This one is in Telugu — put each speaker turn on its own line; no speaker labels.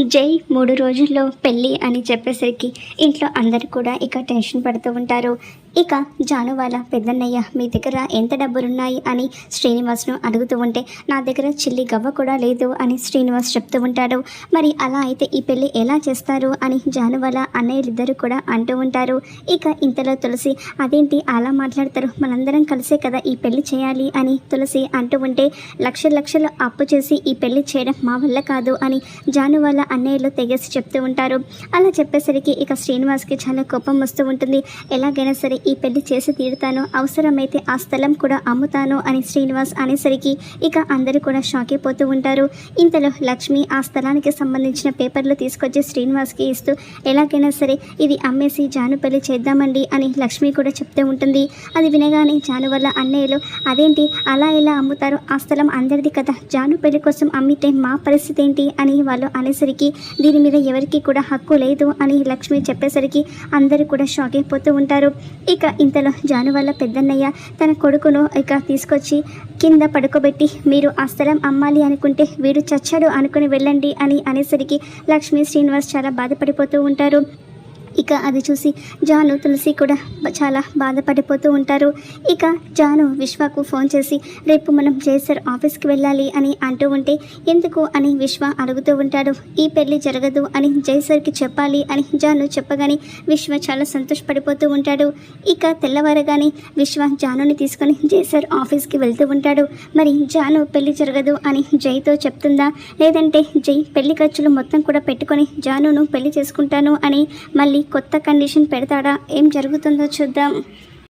జై మూడు రోజుల్లో పెళ్ళి అని చెప్పేసరికి ఇంట్లో అందరు కూడా ఇక టెన్షన్ పడుతూ ఉంటారు. ఇక జాను వాళ్ళ పెద్దన్నయ్య మీ దగ్గర ఎంత డబ్బులున్నాయి? అని శ్రీనివాస్ను అడుగుతూ ఉంటే నా దగ్గర చిల్లి గవ్వ కూడా లేదు అని శ్రీనివాస్ చెప్తూ ఉంటాడు. మరి అలా అయితే ఈ పెళ్ళి ఎలా చేస్తారు? అని జాను వాళ్ళ అన్నయ్యలిద్దరూ కూడా అంటూ ఉంటారు. ఇక ఇంతలో తులసి అదేంటి అలా మాట్లాడతారు? మనందరం కలిసే కదా ఈ పెళ్ళి చేయాలి? అని తులసి అంటూ ఉంటే లక్ష లక్షలు అప్పు చేసి ఈ పెళ్ళి చేయడం మా వల్ల కాదు అని జాను వాళ్ళ అన్నయ్యలు తెగేసి చెప్తూ ఉంటారు. అలా చెప్పేసరికి ఇక శ్రీనివాస్కి చాలా కోపం వస్తూ ఉంటుంది. ఎలాగైనా సరే ఈ పెళ్ళి చేసి తీరుతాను అవసరమైతే ఆ స్థలం కూడా అమ్ముతాను అని శ్రీనివాస్ అనేసరికి ఇక అందరూ కూడా షాక్ అయిపోతూ ఉంటారు. ఇంతలో లక్ష్మి ఆ స్థలానికి సంబంధించిన పేపర్లు తీసుకొచ్చి శ్రీనివాస్కి ఇస్తూ ఎలాగైనా సరే ఇది అమ్మేసి జాను పెళ్ళి చేద్దామండి అని లక్ష్మి కూడా చెప్తూ ఉంటుంది. అది వినగానే జాను వల్ల అన్నయ్యలు అదేంటి అలా ఎలా అమ్ముతారు? ఆ స్థలం అందరిది కదా. జాను పెళ్ళి కోసం అమ్మితే మా పరిస్థితి ఏంటి? అని వాళ్ళు అనేసరికి దీని మీద ఎవరికి కూడా హక్కు లేదు అని లక్ష్మి చెప్పేసరికి అందరూ కూడా షాక్ అయిపోతూ ఉంటారు. ఇక ఇంతలో జాను వల్ల పెద్దన్నయ్య తన కొడుకును ఇక తీసుకొచ్చి కింద పడుకోబెట్టి మీరు ఆ స్థలం అమ్మాలి అనుకుంటే వీడు చచ్చాడు అనుకుని వెళ్ళండి అని అనేసరికి లక్ష్మి శ్రీనివాస్ చాలా బాధపడిపోతూ ఉంటారు. ఇక అది చూసి జాను తులసి కూడా చాలా బాధపడిపోతూ ఉంటారు. ఇక జాను విశ్వకు ఫోన్ చేసి రేపు మనం జయసర్ ఆఫీస్కి వెళ్ళాలి అని అంటూ ఉంటే ఎందుకు? అని విశ్వ అడుగుతూ ఉంటాడు. ఈ పెళ్ళి జరగదు అని జయసర్కి చెప్పాలి అని జాను చెప్పగానే విశ్వ చాలా సంతోషపడిపోతూ ఉంటాడు. ఇక తెల్లవారగానే విశ్వ జానుని తీసుకొని జయసర్ ఆఫీస్కి వెళ్తూ ఉంటాడు. మరి జాను పెళ్ళి జరగదు అని జైతో చెప్తుందా? లేదంటే జై పెళ్ళి ఖర్చులు మొత్తం కూడా పెట్టుకొని జానును పెళ్ళి చేసుకుంటాను అని మళ్ళీ కొత్త కండిషన్ పెడతాడా? ఏం జరుగుతుందో చూద్దాం.